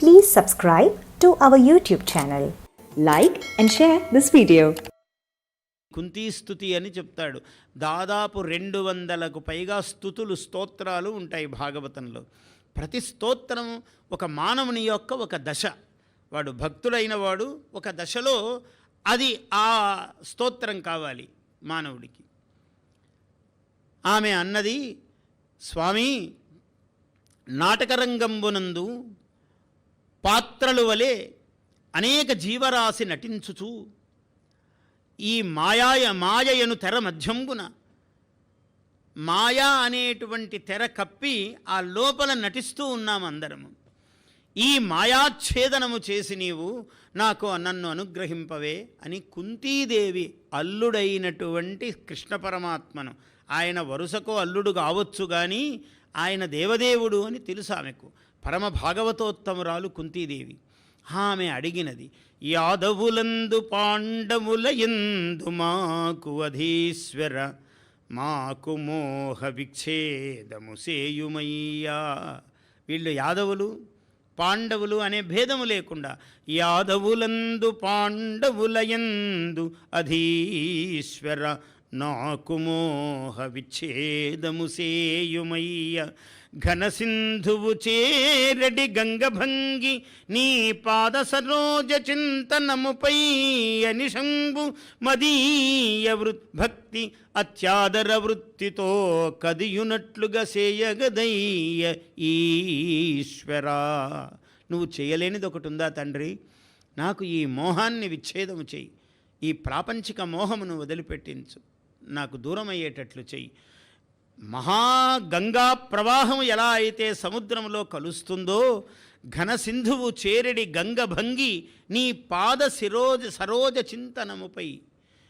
Please subscribe to our YouTube channel. Like and share this video. Kunti స్థుతి అని చెప్తాడు దాదాపు రెండు వందలకు పైగా స్థుతులు స్తోత్రాలు ఉంటాయి భాగవతంలో ప్రతి స్తోత్రం ఒక మానవుని యొక్క ఒక దశ వాడు భక్తుడైన వాడు ఒక దశలో అది ఆ స్తోత్రం కావాలి మానవుడికి ఆమె అన్నది స్వామి నాటకరంగంబునందు పాత్రలు వలె అనేక జీవరాశి నటించుచు ఈ మాయాయ మాయయను తెర మధ్యంబున మాయా అనేటువంటి తెర కప్పి ఆ లోపల నటిస్తూ ఉన్నాం అందరము. ఈ మాయాఛేదనము చేసి నీవు నాకు నన్ను అనుగ్రహింపవే అని కుంతీదేవి అల్లుడైనటువంటి కృష్ణ పరమాత్మను. ఆయన వరుసకో అల్లుడు కావచ్చు కానీ ఆయన దేవదేవుడు అని తెలుసు ఆమెకు. పరమ భాగవతోత్తమురాలు కుంతీదేవి. ఆమె అడిగినది యాదవులందు పాండవుల ఎందు మాకు అధీశ్వర మాకు మోహ విచ్ఛేదము సేయుమయ్యా. వీళ్ళు యాదవులు పాండవులు అనే భేదము లేకుండా యాదవులందు పాండవుల యందు అధీశ్వర నాకు మోహ విచ్ఛేదము సేయుమయ్య. ఘనసింధువు చేరడి గంగభంగి నీ పాద సరోజ చింతనముపై అనిశంబు మదీయ వృద్భక్తి అత్యాదర వృత్తితో కదియునట్లుగా సేయగదయ్య ఈశ్వరా. నువ్వు చేయలేనిది ఒకటి ఉందా తండ్రి? నాకు ఈ మోహాన్ని విచ్ఛేదము చెయ్యి. ఈ ప్రాపంచిక మోహమును వదిలిపెట్టించు. నాకు దూరం అయ్యేటట్లు చెయ్యి. మహాగంగా ప్రవాహం ఎలా అయితే సముద్రంలో కలుస్తుందో ఘనసింధువు చేరెడి గంగభంగి నీ పాద శిరోజ సరోజ చింతనముపై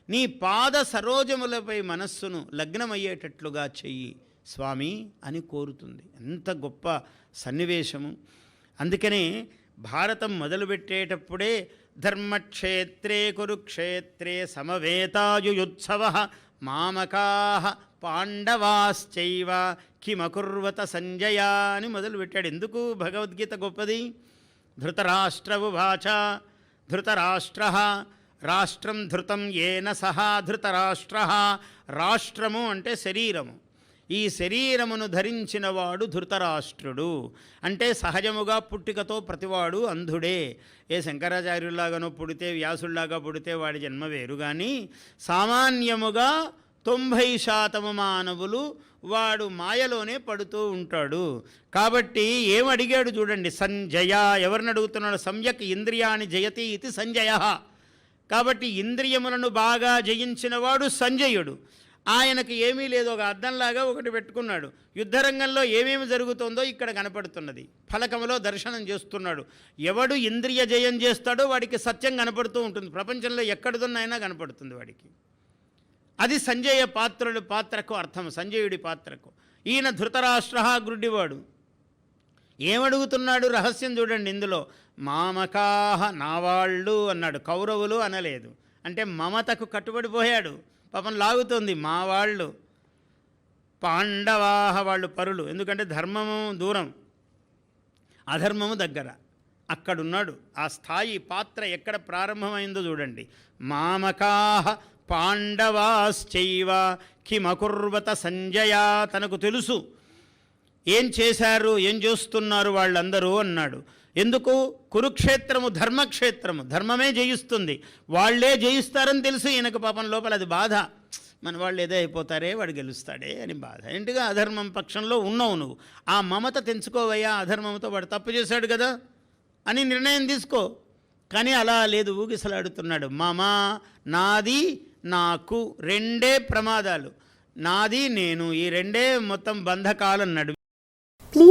నీ పాద సరోజములపై మనస్సును లగ్నమయ్యేటట్లుగా చెయ్యి స్వామి అని కోరుతుంది. ఎంత గొప్ప సన్నివేశము. అందుకనే భారతం మొదలుపెట్టేటప్పుడే ధర్మక్షేత్రే కురుక్షేత్రే సమవేతాయుయుత్సవ మామకా పాండవాశ్చైవ కిమకుర్వత సంజయ అని మొదలుపెట్టాడు. ఎందుకు భగవద్గీత గొప్పది? ధృతరాష్ట్రవు వాచ ధృతరాష్ట్ర రాష్ట్రం ధృతం ఏన సహా ధృతరాష్ట్ర రాష్ట్రము అంటే శరీరము. ఈ శరీరమును ధరించినవాడు ధృతరాష్ట్రుడు. అంటే సహజముగా పుట్టికతో ప్రతివాడు అంధుడే. ఏ శంకరాచార్యుల్లాగానో పుడితే వ్యాసుల్లాగా పుడితే వాడి జన్మ వేరు. కానీ సామాన్యముగా తొంభై శాతము మానవులు వాడు మాయలోనే పడుతూ ఉంటాడు. కాబట్టి ఏమడిగాడు చూడండి సంజయ. ఎవరిని అడుగుతున్నాడు? సమ్యక్ ఇంద్రియాన్ని జయతి ఇది సంజయ. కాబట్టి ఇంద్రియములను బాగా జయించినవాడు సంజయుడు. ఆయనకు ఏమీ లేదు ఒక అద్దంలాగా ఒకటి పెట్టుకున్నాడు. యుద్ధరంగంలో ఏమేమి జరుగుతుందో ఇక్కడ కనపడుతున్నది. ఫలకములో దర్శనం చేస్తున్నాడు. ఎవడు ఇంద్రియ జయం చేస్తాడో వాడికి సత్యం కనపడుతూ ఉంటుంది. ప్రపంచంలో ఎక్కడిదున్నైనా కనపడుతుంది వాడికి. అది సంజయ పాత్రుడి పాత్రకు అర్థం సంజయుడి పాత్రకు. ఈయన ధృతరాష్ట్ర గుడ్డివాడు ఏమడుగుతున్నాడు రహస్యం చూడండి ఇందులో. మామకాహ నావాళ్ళు అన్నాడు. కౌరవులు అనలేదు. అంటే మమతకు కట్టుబడిపోయాడు. పాపం లాగుతుంది మా వాళ్ళు. పాండవాహ వాళ్ళు పరులు. ఎందుకంటే ధర్మము దూరం. అధర్మము దగ్గర. అక్కడున్నాడు. ఆ స్థాయి పాత్ర ఎక్కడ ప్రారంభమైందో చూడండి. మామకాహ పాండవాశ్చైవ కిమకుర్వత సంజయ తనకు తెలుసు. ఏం చేశారు ఏం చేస్తున్నారు వాళ్ళందరూ అన్నాడు. ఎందుకు? కురుక్షేత్రము ధర్మక్షేత్రము. ధర్మమే జయిస్తుంది. వాళ్ళే జయిస్తారని తెలుసు. ఈయనకు పాపం లోపల అది బాధ. మన వాళ్ళు ఏదో అయిపోతారే వాడు గెలుస్తాడే అని బాధ. ఏంటిగా? అధర్మం పక్షంలో ఉన్నావు నువ్వు. ఆ మమత తెంచుకోవయ్యా అధర్మంతో వాడు తప్పు చేశాడు కదా అని నిర్ణయం తీసుకో. కానీ అలా లేదు ఊగిసలాడుతున్నాడు. మమ నాది నాకు రెండే ప్రమాదాలు. నాది నేను. ఈ రెండే మొత్తం బంధకాలన్నాడు Please